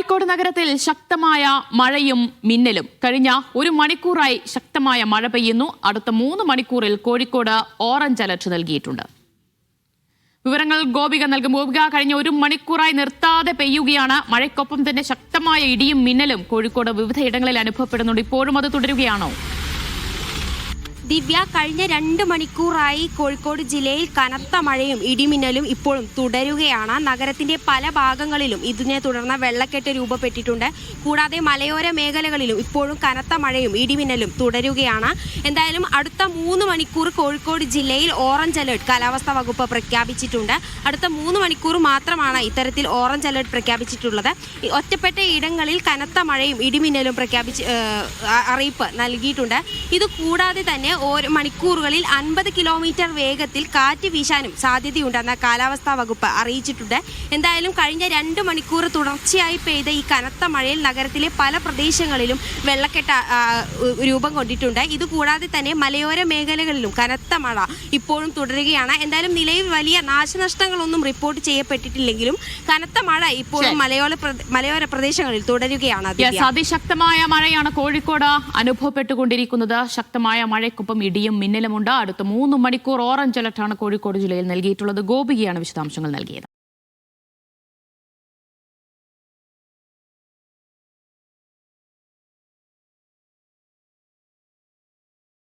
കോഴിക്കോട് നഗരത്തിൽ ശക്തമായ മഴയും മിന്നലും. കഴിഞ്ഞ ഒരു മണിക്കൂറായി ശക്തമായ മഴ പെയ്യുന്നു. അടുത്ത മൂന്ന് മണിക്കൂറിൽ കോഴിക്കോട് ഓറഞ്ച് അലർട്ട് നൽകിയിട്ടുണ്ട്. വിവരങ്ങൾ ഗോപിക നൽകും. ഗോപിക കഴിഞ്ഞ ഒരു മണിക്കൂറായി നിർത്താതെ പെയ്യുകയാണ്. മഴയ്ക്കൊപ്പം തന്നെ ശക്തമായ ഇടിയും മിന്നലും കോഴിക്കോട് വിവിധയിടങ്ങളിൽ അനുഭവപ്പെടുന്നുണ്ട്. ഇപ്പോഴും അത് തുടരുകയാണോ? ദിവ്യ കഴിഞ്ഞ രണ്ട് മണിക്കൂറായി കോഴിക്കോട് ജില്ലയിൽ കനത്ത മഴയും ഇടിമിന്നലും ഇപ്പോഴും തുടരുകയാണ്. നഗരത്തിന്റെ പല ഭാഗങ്ങളിലും ഇതിനെ തുടർന്ന് വെള്ളക്കെട്ട് രൂപപ്പെട്ടിട്ടുണ്ട്. കൂടാതെ മലയോര മേഖലകളിലും ഇപ്പോഴും കനത്ത മഴയും ഇടിമിന്നലും തുടരുകയാണ്. എന്തായാലും അടുത്ത മൂന്ന് മണിക്കൂർ കോഴിക്കോട് ജില്ലയിൽ ഓറഞ്ച് അലേർട്ട് കാലാവസ്ഥാ വകുപ്പ് പ്രഖ്യാപിച്ചിട്ടുണ്ട്. അടുത്ത മൂന്ന് മണിക്കൂർ മാത്രമാണ് ഇത്തരത്തിൽ ഓറഞ്ച് അലേർട്ട് പ്രഖ്യാപിച്ചിട്ടുള്ളത്. ഒറ്റപ്പെട്ട ഇടങ്ങളിൽ കനത്ത മഴയും ഇടിമിന്നലും പ്രഖ്യാപിച്ച് അറിയിപ്പ് നൽകിയിട്ടുണ്ട്. ഇത് കൂടാതെ തന്നെ ഓരോ മണിക്കൂറുകളിൽ അൻപത് കിലോമീറ്റർ വേഗത്തിൽ കാറ്റ് വീശാനും സാധ്യതയുണ്ടെന്ന് കാലാവസ്ഥാ വകുപ്പ് അറിയിച്ചിട്ടുണ്ട് എന്തായാലും കഴിഞ്ഞ രണ്ട് മണിക്കൂർ തുടർച്ചയായി പെയ്ത ഈ കനത്ത മഴയിൽ നഗരത്തിലെ പല പ്രദേശങ്ങളിലും വെള്ളക്കെട്ട് രൂപം കൊണ്ടിട്ടുണ്ട് ഇതുകൂടാതെ തന്നെ മലയോര മേഖലകളിലും കനത്ത മഴ ഇപ്പോഴും തുടരുകയാണ് എന്തായാലും നിലയിൽ വലിയ നാശനഷ്ടങ്ങളൊന്നും റിപ്പോർട്ട് ചെയ്യപ്പെട്ടിട്ടില്ലെങ്കിലും കനത്ത മഴ ഇപ്പോഴും. മലയോര മലയോര പ്രദേശങ്ങളിൽ തുടരുകയാണ്. അതിശക്തമായ മഴയാണ് കോഴിക്കോട് അനുഭവപ്പെട്ടുകൊണ്ടിരിക്കുന്നത് ശക്തമായ മഴയ്ക്കൊപ്പം ഇടിയും മിന്നലുമുണ്ട്. അടുത്ത മൂന്ന് മണിക്കൂർ ഓറഞ്ച് അലർട്ടാണ് കോഴിക്കോട് ജില്ലയിൽ നൽകിയിട്ടുള്ളത്. ഗോപികയാണ് വിശദാംശങ്ങൾ നൽകിയത്.